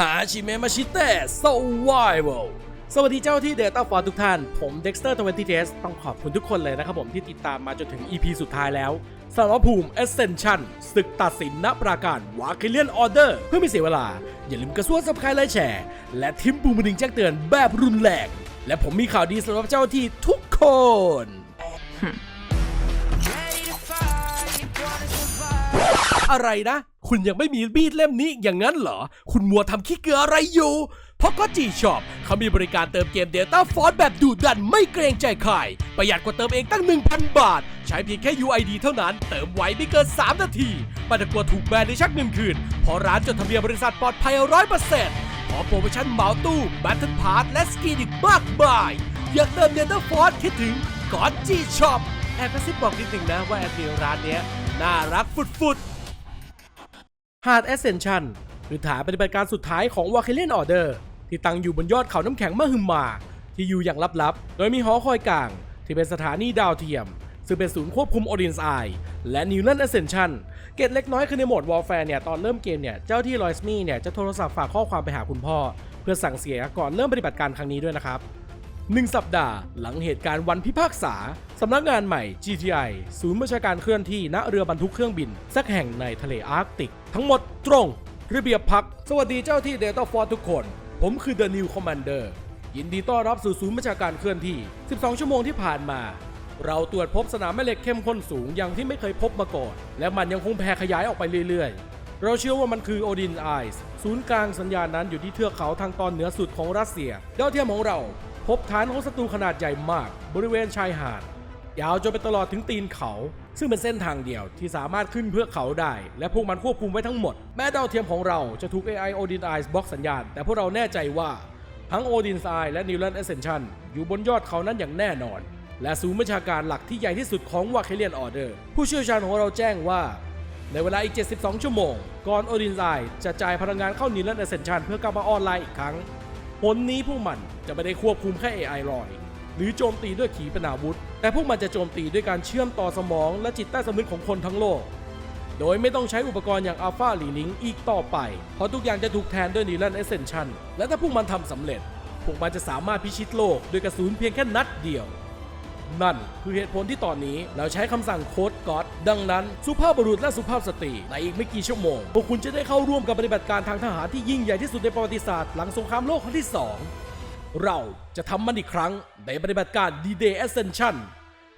หาชิเมมาชิเต้ Survival สวัสดีเจ้าที่ Data f o r ทุกท่าน ผม Dexter 20 t s ต้องขอบคุณทุกคนเลยนะครับผมที่ติดตามมาจนถึง EP สุดท้ายแล้วสำหรับภูมิ Ascension ศึกตัดสินณปราการวาคิเลียนออเดอร์เพื่อไม่เสียเวลา อย่าลืมกระซวกสับคายไลค์แชร์ และทิมปูมดิ่งแจ้งเตือนแบบรุนแรงและผมมีข่าวดีสำหรับเจ้าที่ทุกคนอะไรนะ คุณยังไม่มีมีดเล่มนี้อย่างนั้นเหรอ คุณมัวทำขี้เกืออะไรอยู่ เพราะก็จีช็อปเขามีบริการเติมเกม Data Force แบบดุดันไม่เกรงใจใครประหยัดกว่าเติมเองตั้ง 1,000 บาท ใช้เพียงแค่ UID เท่านั้น เติมไวไม่เกิน 3 นาทีไม่ต้องกลัวถูกแบนในชักเงินคืนเพราะร้านจดทะเบียนบริษัทปลอดภัย100%ขอโปรโมชั่นเหมาตู้แบตเทิลพาร์ทและสกีอีกมากมาย อยากเติม Data Force คิดถึงก่อนจีช็อปแอบกระซิบบอกนิดหนึ่งนะว่าแอดมินร้านเนี้ยน่ารักฟุดๆ Hard Ascension คือฐานปฏิบัติการสุดท้ายของ w a k i l i a n Order ที่ตั้งอยู่บนยอดเขาน้ำแข็งมหึมา ที่อยู่อย่างลับๆ โดยมีหอคอยกลาง ที่เป็นสถานีดาวเทียม ซึ่งเป็นศูนย์ควบคุม Odin's Eye และ Newland Ascension เกตเล็กน้อยคือในโหมด Warfare เนี่ยตอนเริ่มเกมเนี่ยเจ้าที่ลอยส์มีเนี่ยจะโทรศัพท์ฝากข้อความไปหาคุณพ่อ เพื่อสั่งเสียก่อนเริ่มปฏิบัติการครั้งนี้ด้วยนะครับ หนึ่งสัปดาห์ หลังเหตุการณ์วันพิพากษา สำนักงานใหม่ GTI ศูนย์บัญชาการเคลื่อนที่ณเรือบรรทุกเครื่องบิน สักแห่งในทะเลอาร์กติก ทั้งหมดตรง ระเบียบพัก สวัสดีเจ้าที่ Data Force ทุกคน ผมคือ The New Commander ยินดีต้อนรับสู่ศูนย์บัญชาการเคลื่อนที่ 12 ชั่วโมงที่ผ่านมา เราตรวจพบสนามแม่เหล็กเข้มข้นสูงอย่างที่ไม่เคยพบมาก่อน และมันยังคงแผ่ขยายออกไปเรื่อยๆ เราเชื่อว่ามันคือ Odin Eyes ศูนย์กลางสัญญาณนั้นอยู่ที่เทือกเขาทางตอนเหนือสุดของรัสเซีย ดาวเทียมของเรา พบฐานของศัตรูขนาดใหญ่มาก บริเวณชายหาด ยาวจนไปตลอดถึงตีนเขา ซึ่งเป็นเส้นทางเดียวที่สามารถขึ้นเพื่อเขาได้ และพวกมันควบคุมไว้ทั้งหมด แม้ดาวเทียมของเราจะถูก AI Odin Eyes บล็อกสัญญาณ แต่พวกเราแน่ใจว่าทั้ง o d i n Eye และ Newland Ascension อยู่บนยอดเขานั้นอย่างแน่นอน และศูนย์บัญชาการหลักที่ใหญ่ที่สุดของ w a k e l i a n Order ผู้เชี่ยวชาญของเราแจ้งว่าในเวลาอีก 72 ชั่วโมง ก่อน Odin's Eye จะจ่ายพลังงานเข้า Newland Ascension เพื่อกลับมาออนไลน์อีกครั้ง ผลนี้พวกมันจะไม่ได้ควบคุมแค่ AI ลอย หรือโจมตีด้วยขีปนาวุธ แต่พวกมันจะโจมตีด้วยการเชื่อมต่อสมองและจิตใต้สำนึกของคนทั้งโลก โดยไม่ต้องใช้อุปกรณ์อย่าง Alpha หรือลิงอีกต่อไป เพราะทุกอย่างจะถูกแทนด้วย Newland Ascension และถ้าพวกมันทำสำเร็จ พวกมันจะสามารถพิชิตโลกด้วยกระสุนเพียงแค่นัดเดียว นั่นคือเหตุผลที่ตอนนี้เราใช้คำสั่งโค้ดก็อด ดังนั้นสุภาพบุรุษและสุภาพสตรีในอีกไม่กี่ชั่วโมง พวกคุณจะได้เข้าร่วมกับปฏิบัติการทางทหารที่ยิ่งใหญ่ที่สุดในประวัติศาสตร์หลังสงครามโลกครั้งที่ 2 เราจะทำมันอีกครั้งในปฏิบัติการ D-Day Ascension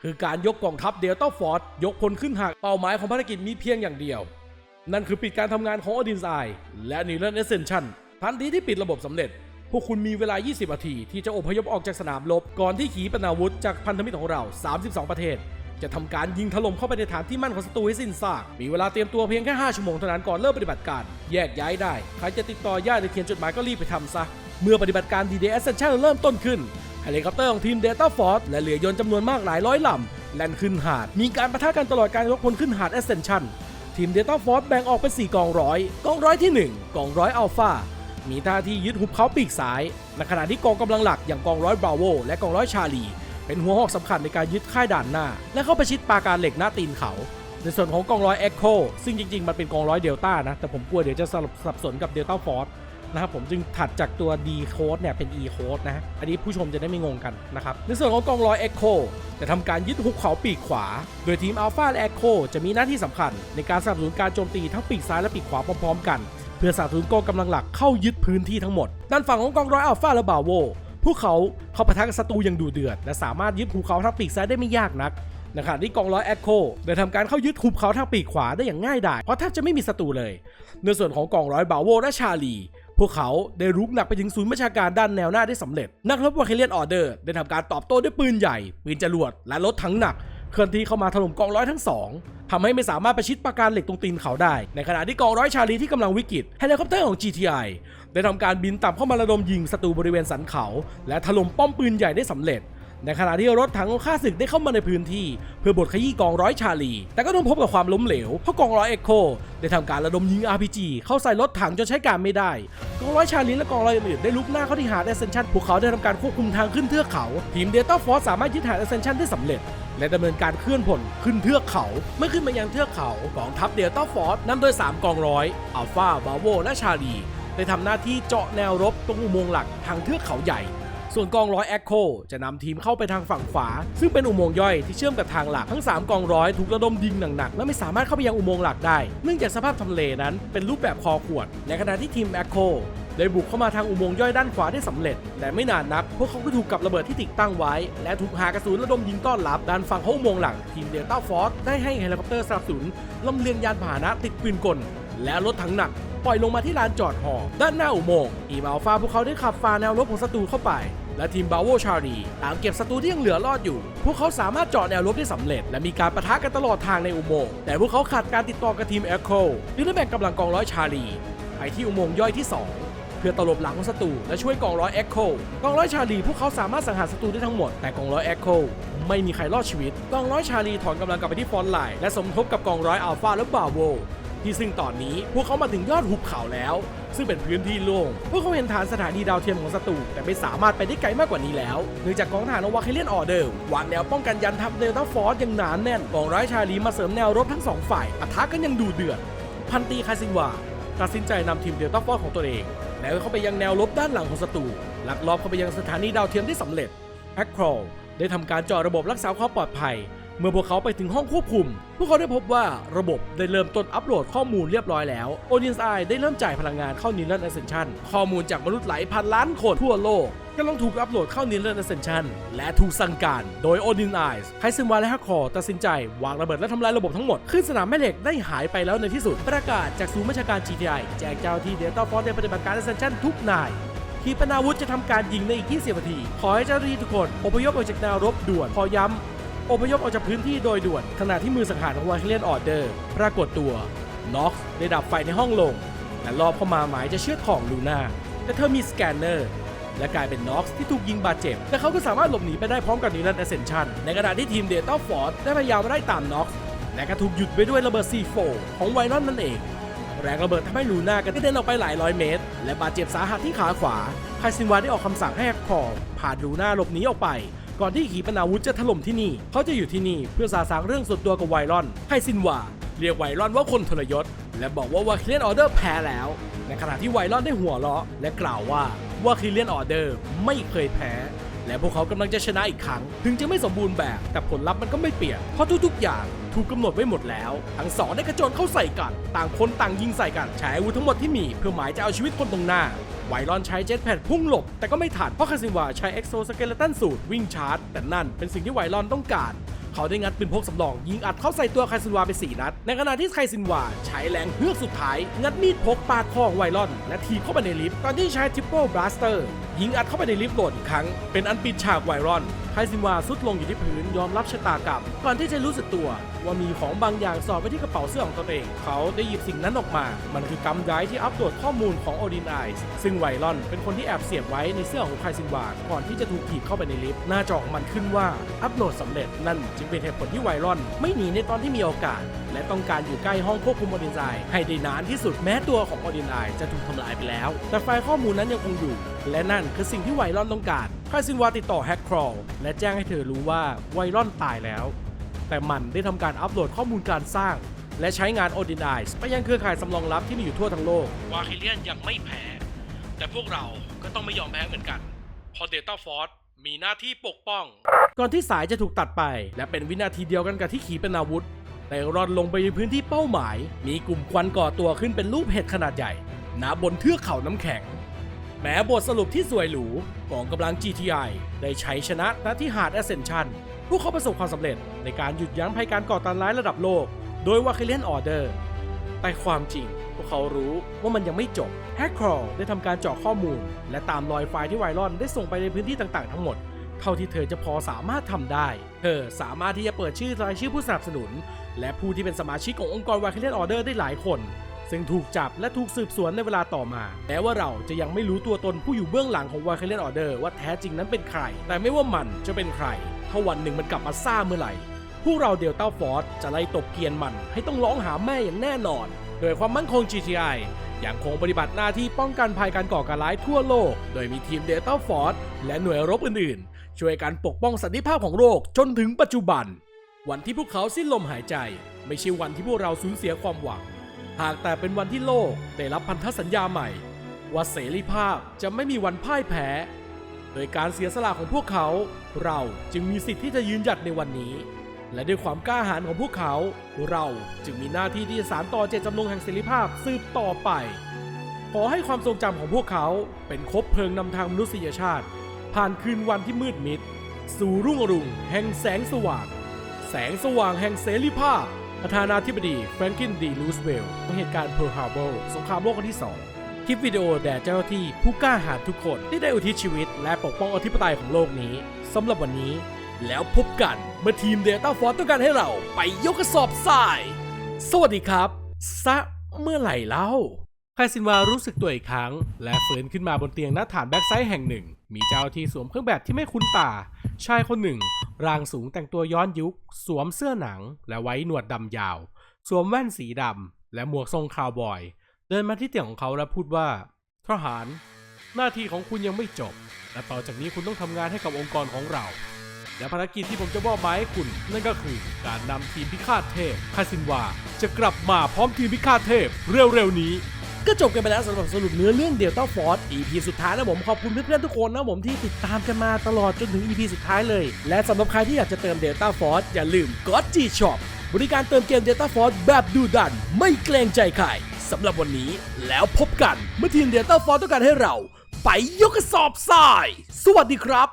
คือการยกกองทัพเดลต้าฟอร์ดยกพลขึ้นหากเป้าหมายของภารกิจมีเพียงอย่างเดียว นั่นคือปิดการทำงานของ Odin's Eye และ Newland Ascension ทันทีที่ปิดระบบสำเร็จ พวกคุณมีเวลา 20 นาที ที่จะอพยพออกจากสนามรบก่อนที่ขีปนาวุธจากพันธมิตรของเรา 32 ประเทศ จะทำการยิงถล่มเข้าไปในฐานที่มั่นของศัตรูให้สิ้นซาก มีเวลาเตรียมตัวเพียงแค่ 5 ชั่วโมงเท่านั้นก่อนเริ่มปฏิบัติการ แยกย้ายได้ ใครจะติดต่อญาติหรือเขียนจดหมายก็รีบไปทำซะ เมื่อปฏิบัติการ D-Day Ascension เริ่มต้นขึ้นเฮลิคอปเตอร์ของทีม Data Force และเรือยนต์จำนวนมากหลายร้อยลำแล่นขึ้นหาด มีการประทะกันตลอดการยกพลขึ้นหาด Ascension ทีม Data Force แบ่งออกเป็น 4 กองร้อย กองร้อยที่ 1 กองร้อยอัลฟามีท่าที่ยึดหุบเขาปีกซ้าย ในขณะที่กองกำลังหลักอย่างกองร้อยบราโวและกองร้อยชาลี เป็นหัวหอกสำคัญในการยึดค่ายด่านหน้า และเข้าไปชิดปราการเหล็กหน้าตีนเขา ในส่วนของกองร้อยเอ็กโคซึ่งจริงๆ มันเป็นกองร้อยเดลต้านะ แต่ผมกลัวเดี๋ยวจะสลับสับสนกับเดลต้าฟอร์สนะครับผมจึงถัดจากตัว D code เนี่ยเป็น E code นะฮะอันนี้ผู้ชมจะได้ไม่งงกันนะครับในส่วนของกองร้อย Echo จะทำการยึดหุบเขาปีกขวา โดยทีม Alpha และ Echo จะมีหน้าที่สำคัญ ในการสนับสนุนการโจมตีทั้งปีกซ้ายและปีกขวาพร้อมๆกัน เพื่อสนับสนุนกองกำลังหลักเข้ายึดพื้นที่ทั้งหมด ด้านฝั่งของกองร้อย Alpha และ Bravo พวกเขาเข้าปะทะกับศัตรูอย่างดุเดือด และสามารถยึดหุบเขาทั้งปีกซ้ายได้ไม่ยากนักในขณะที่กองร้อยแอคโคได้ทำการเข้ายึดหุบเขาทางปีกขวาได้อย่างง่ายดายเพราะแทบจะไม่มีศัตรูเลย ในส่วนของกองร้อยบาโวและชาลี พวกเขาได้รุกหนักไปถึงศูนย์บัญชาการด้านแนวหน้าได้สำเร็จ นักรบวาเคเลียนออเดอร์ได้ทำการตอบโต้ด้วยปืนใหญ่ ปืนจรวด และรถถังหนัก เคลื่อนที่เข้ามาถล่มกองร้อยทั้งสองทำให้ไม่สามารถประชิดปราการเหล็กตรงตีนเขาได้ ในขณะที่กองร้อยชาลีที่กำลังวิกฤตเฮลิคอปเตอร์ของ GTI ได้ทำการบินต่ำเข้ามาระดมยิงศัตรูบริเวณสันเขา และถล่มป้อมปืนใหญ่ได้สำเร็จ ในขณะที่รถถังของข้าศึกได้เข้ามาในพื้นที่ เพื่อบดขยี้กองร้อยชาลี แต่ก็ต้องพบกับความล้มเหลวเพราะกองร้อยเอ็กโคได้ทำการระดมยิง RPG เข้าใส่รถถังจนใช้การไม่ได้ กองร้อยชาลีและกองร้อยอื่นๆได้ลุกหน้าเข้าที่หาด Ascension พวกเขาได้ทำการควบคุมทางขึ้นเทือกเขาทีม Data Force สามารถยึดหาด Ascension ได้สำเร็จและดำเนินการเคลื่อนพลขึ้นเทือกเขา เมื่อขึ้นมายังเทือกเขากองทัพ Delta Force นำโดย 3 กองร้อย Alpha Bravo และชาลี ได้ทำหน้าที่เจาะแนวรบตรงอุโมงค์หลักทางเทือกเขาใหญ่ ส่วนกองร้อยแอคโคจะนำทีมเข้าไปทางฝั่งขวา ซึ่งเป็นอุโมงค์ย่อยที่เชื่อมกับทางหลักทั้ง 3 กองร้อยถูกระดมยิงหนักๆและไม่สามารถเข้าไปยังอุโมงค์หลักได้ เนื่องจากสภาพทำเลนั้นเป็นรูปแบบคอขวด ในขณะที่ทีมแอคโคได้บุกเข้ามาทางอุโมงค์ย่อยด้านขวาได้สำเร็จ แต่ไม่นานนัก พวกเขาก็ถูกกับระเบิดที่ติดตั้งไว้ และถูกหากระสุนระดมยิงต้อนรับ ด้านฝั่งของอุโมงค์หลัง ทีมเดลต้าฟอร์สได้ให้เฮลิคอปเตอร์สนับสนุนลำเลียงยานพาหนะติดปืนกล และรถถังหนัก ปล่อยลงมาที่ลานจอดหอด้านหน้าอุโมงค์อีมอัลฟาพวกเขาได้ขับฝ่าแนวรบของศัตรูเข้าไป และทีมบาโวชารีตามเก็บศัตรูที่ยังเหลือรอดอยู่ พวกเขาสามารถเจาะแนวรบได้สำเร็จ และมีการประทะกันตลอดทางในอุโมงค์แต่พวกเขาขาดการติดต่อกับทีมแอคโคจึงได้แบ่งกำลังกองร้อยชารีไปที่อุโมงค์ย่อยที่2เพื่อตลบหลังของศัตรูและช่วยกองร้อยแอคโคกองร้อยชาลีพวกเขาสามารถสังหารศัตรูได้ทั้งหมด แต่กองร้อยแอคโคไม่มีใครรอดชีวิต กองร้อยชาลีถอนกำลังกลับไปที่ฟอนไลน์และสมทบกับกองร้อยอัลฟาและบาโว ที่ซึ่งตอนนี้พวกเขามาถึงยอดหุบเขาแล้ว ซึ่งเป็นพื้นที่โล่งพวกเขาเห็นฐานสถานีดาวเทียมของศัตรูแต่ไม่สามารถไปได้ไกลมากกว่านี้แล้วเนื่องจากกองทหารอวาเคเลียนออเดอร์วางแนวป้องกันยันทัพเดลต้าฟอร์สอย่างหนาแน่นกองร้ายชาลีมาเสริมแนวรบทั้งสองฝ่ายปะทะกันยังดูเดือดพันตีคาซินวาตัดสินใจนำทีมเดลต้าฟอร์สของตัวเองแล้วเข้าไปยังแนวรบด้านหลังของศัตรูลักลอบเข้าไปยังสถานีดาวเทียมได้สำเร็จแอคครอลได้ทำการจาะระบบรักษาความปลอดภัย เมื่อพวกเขาไปถึงห้องควบคุม พวกเขาได้พบว่าระบบได้เริ่มต้นอัปโหลดข้อมูลเรียบร้อยแล้ว o d i n s Eye ได้เริ่มจ่ายพลังงานเข้า Neural Ascension ข้อมูลจากมนุษย์หลายพันล้านคนทั่วโลกกำลังถูกอัปโหลดเข้า Neural Ascension และถูกสั่งการ โดย Odin Eyes ไคซึมวาและฮักคอตัดสินใจ วางระเบิดและทำลายระบบทั้งหมด ขึ้นสนามแม่เหล็กได้หายไปแล้วในที่สุด ประกาศจากศูนย์บัญชการ GTI แจ้งเจ้าที่ Delta Force ในปฏิบัติการ Ascension ทุกนายขีปนาวุธจะทำการยิงในอีก 20 นาที ขอให้เจ้าหน้าที่ทุกคนอพยพออกจากแนวรบด่วน ขอย้ำ อพยพออกจากพื้นที่โดยด่วนขณะที่มือสังหารของวาเคเลียนออเดอร์ปรากฏตัวน็อกซ์ได้ดับไฟในห้องลงและรอบเข้ามาหมายจะเชือดของลูน่าแต่เธอมีสแกนเนอร์และกลายเป็นน็อกซ์ที่ถูกยิงบาดเจ็บแต่เขาก็สามารถหลบหนีไปได้พร้อมกับนิรันดร์ a เซนชันในขณะที่ทีมเดต้าฟอร์ดได้พยายามไล่ตามน็อกซ์และก็ถูกหยุดไปด้วยระเบิด C4 ของไวรอนนั่นเอง แรงระเบิดทำให้ลูน่ากระเด็นออกไปหลายร้อยเมตร และบาดเจ็บสาหัสที่ขาขวาไคซินวาได้ออกคำสั่งให้แฮกคอร์ผ่านลูน่าหลบหนีออกไป ก่อนที่ขีปนาวุธจะถล่มที่นี่ เขาจะอยู่ที่นี่เพื่อสาสางเรื่องส่วนตัวกับไวรอนไคซินวาเรียกไวรอนว่าคนทรยศ และบอกว่าวาคิเลียนออเดอร์แพ้แล้ว ในขณะที่ไวรอนได้หัวเราะและกล่าวว่าวาคิเลียนออเดอร์ไม่เคยแพ้ และพวกเขากำลังจะชนะอีกครั้ง ถึงจะไม่สมบูรณ์แบบ แต่ผลลัพธ์มันก็ไม่เปลี่ยน เพราะทุกๆ อย่างถูกกำหนดไว้หมดแล้ว ทั้งสองได้กระโจนเข้าใส่กัน ต่างคนต่างยิงใส่กัน ใช้อาวุธทั้งหมดที่มีเพื่อหมายจะเอาชีวิตคนตรงหน้า ไวรอนใช้เจ็ตแพดพุ่งหลบ แต่ก็ไม่ทันเพราะคาซินวาใช้เอ็กโซสเกเลตันสูตรวิ่งชาร์จ แต่นั่นเป็นสิ่งที่ไวรอนต้องการ เขาได้งัดปืนพกสำรองยิงอัดเข้าใส่ตัวไคซินวาไป 4 นัด ในขณะที่ไคซินวาใช้แรงเฮือกสุดท้าย งัดมีดพกปาดคอไวรอน และทีเข้าไปในลิฟต์ตอนที่ใช้ทริปเปิลบลัสเตอร์ ยิงอัดเข้าไปในลิฟต์โหลดอีกครั้ง เป็นอันปิดฉากไวรอนไคซินวาสุดลงอยู่ที่พื้นยอมรับชะตากรรมก่อนที่จะรู้สึกตัว ว่ามีของบางอย่างสอดไว้ที่กระเป๋าเสื้อของตนเอง เขาได้หยิบสิ่งนั้นออกมา มันคือกำไดที่อัปโหลดข้อมูลของ Odin Eyes ซึ่งไวรอนเป็นคนที่แอบเสียบไว้ในเสื้อของไคซินวาก่อนที่จะถูกถีบเข้าไปในลิฟต์หน้าจอของมันขึ้นว่าอัปโหลดสำเร็จนั่นจึงเป็นเหตุผลที่ไวรอนไม่หนีในตอนที่มีโอกาส และต้องการอยู่ใกล้ห้องควบคุม Odin Eyes ให้ได้นานที่สุดแม้ตัวของ Odin Eyes จะถูกทำลายไปแล้ว แต่ไฟล์ข้อมูลนั้นยังคงอยู่ และนั่นคือสิ่งที่ไวรอนต้องการไคซินวาติดต่อแฮกครอลและแจ้งให้เธอรู้ว่าไวรอนตายแล้ว แต่มันได้ทำการอัปโหลดข้อมูลการสร้าง และใช้งาน o d i n i z e ไปยังเครือข่ายสำรองลับที่มีอยู่ทั่วทั้งโลกวาคิเลียนยังไม่แพ้ แต่พวกเราก็ต้องไม่ยอมแพ้เหมือนกันพอเดต้าฟอร์มีหน้าที่ปกป้อง ก่อนที่สายจะถูกตัดไป และเป็นวินาทีเดียวกันกับที่ขีปนาวุธ แต่รอนลงไปในพื้นที่เป้าหมาย มีกลุ่มควันก่อตัวขึ้นเป็นรูปเห็ดขนาดใหญ่ณบนเทือกเขาน้ำแข็ง แม้บทสรุปที่สวยหรูกองกำลัง GTI ได้ใช้ชนะณที่หาด Ascension พวกเขาประสบความสำเร็จในการหยุดยั้งภัยการก่อการร้ายระดับโลก โดยวาคิเลียนออเดอร์ แต่ความจริง พวกเขารู้ว่ามันยังไม่จบแฮกครอได้ทำการเจาะข้อมูล และตามรอยไฟล์ที่ไวรอนได้ส่งไปในพื้นที่ต่างๆทั้งหมด เท่าที่เธอจะพอสามารถทำได้ เธอสามารถที่จะเปิดชื่อรายชื่อผู้สนับสนุน และผู้ที่เป็นสมาชิกขององค์กรวาคิเลียนออเดอร์ได้หลายคน ซึ่งถูกจับและถูกสืบสวนในเวลาต่อมาแม้ว่าเราจะยังไม่รู้ตัวตนผู้อยู่เบื้องหลังของวาคิเลียนออเดอร์ว่าแท้จริงนั้นเป็นใคร แต่ไม่ว่ามันจะเป็นใครถ้าวันหนึ่งมันกลับมาซ่าเมื่อไหร่พวกเราเดลต้าฟอร์สจะไล่ตบเกียนมันให้ต้องร้องหาแม่อย่างแน่นอน โดยความมั่นคง GTI ยังคงปฏิบัติหน้าที่ป้องกันภัยการก่อการร้ายทั่วโลก โดยมีทีมเดลต้าฟอร์สและหน่วยรบอื่นๆ ช่วยกันปกป้องสันติภาพของโลกจนถึงปัจจุบัน วันที่พวกเขาสิ้นลมหายใจ ไม่ใช่วันที่พวกเราสูญเสียความหวัง หากแต่เป็นวันที่โลกได้รับพันธสัญญาใหม่ ว่าเสรีภาพจะไม่มีวันพ่ายแพ้ โดยการเสียสละของพวกเขา เราจึงมีสิทธิ์ที่จะยืนหยัดในวันนี้ และด้วยความกล้าหาญของพวกเขา เราจึงมีหน้าที่ที่จะสานต่อเจตจำนงแห่งเสรีภาพสืบต่อไปขอให้ความทรงจำของพวกเขาเป็นคบเพลิงนำทางมนุษยชาติ ผ่านคืนวันที่มืดมิด สู่รุ่งอรุณแห่งแสงสว่าง แสงสว่างแห่งเสรีภาพประธานาธิบดีแฟรงกินดีลูสเวลล์เหตุการณ์เพิร์ลฮาร์เบอร์สงครามโลกครั้งที่ 2 คลิปวิดีโอแด่เจ้าหน้าที่ผู้กล้าหาญทุกคนที่ได้อุทิศชีวิต และปกป้องอธิปไตยของโลกนี้สำหรับวันนี้ แล้วพบกันเมื่อทีมเดลต้าฟอร์ต้องการให้เราไปยกกระสอบทราย สวัสดีครับซะเมื่อไหร่เล่า คาซินวารู้สึกตัวอีกครั้ง และฟื้นขึ้นมาบนเตียงหน้าฐานแบ็กไซด์แห่งหนึ่ง มีเจ้าที่สวมเครื่องแบบที่ไม่คุ้นตา ชายคนหนึ่ง ร่างสูงแต่งตัวย้อนยุค สวมเสื้อหนัง และไว้หนวดดำยาว สวมแว่นสีดำและหมวกทรงคาวบอย เดินมาที่เตียงของเขาและพูดว่า ทหาร หน้าที่ของคุณยังไม่จบ และต่อจากนี้คุณต้องทำงานให้กับองค์กรของเรา และภารกิจที่ผมจะมอบหมายให้คุณ นั่นก็คือการนำทีมพิฆาตเทพคาซินวาจะกลับมาพร้อมทีมพิฆาตเทพเร็วๆนี้ ก็จบกันไปแล้วสำหรับสรุปเนื้อเรื่องเดลต้าฟอร์ EP สุดท้ายนะผมขอบคุณเพื่อนๆทุกคนนะผมที่ติดตามกันมาตลอดจนถึง EP สุดท้ายเลย และสำหรับใครที่อยากจะเติมเดลต้าฟอร์อย่าลืม g o d g Shop บริการเติมเกม Delta Force แบบดูดัน ไม่เกรงใจใครสำหรับวันนี้แล้วพบกัน เมื่อทีม Delta Force ต้องการให้เรา ไปยกกระสอบทราย สวัสดีครับ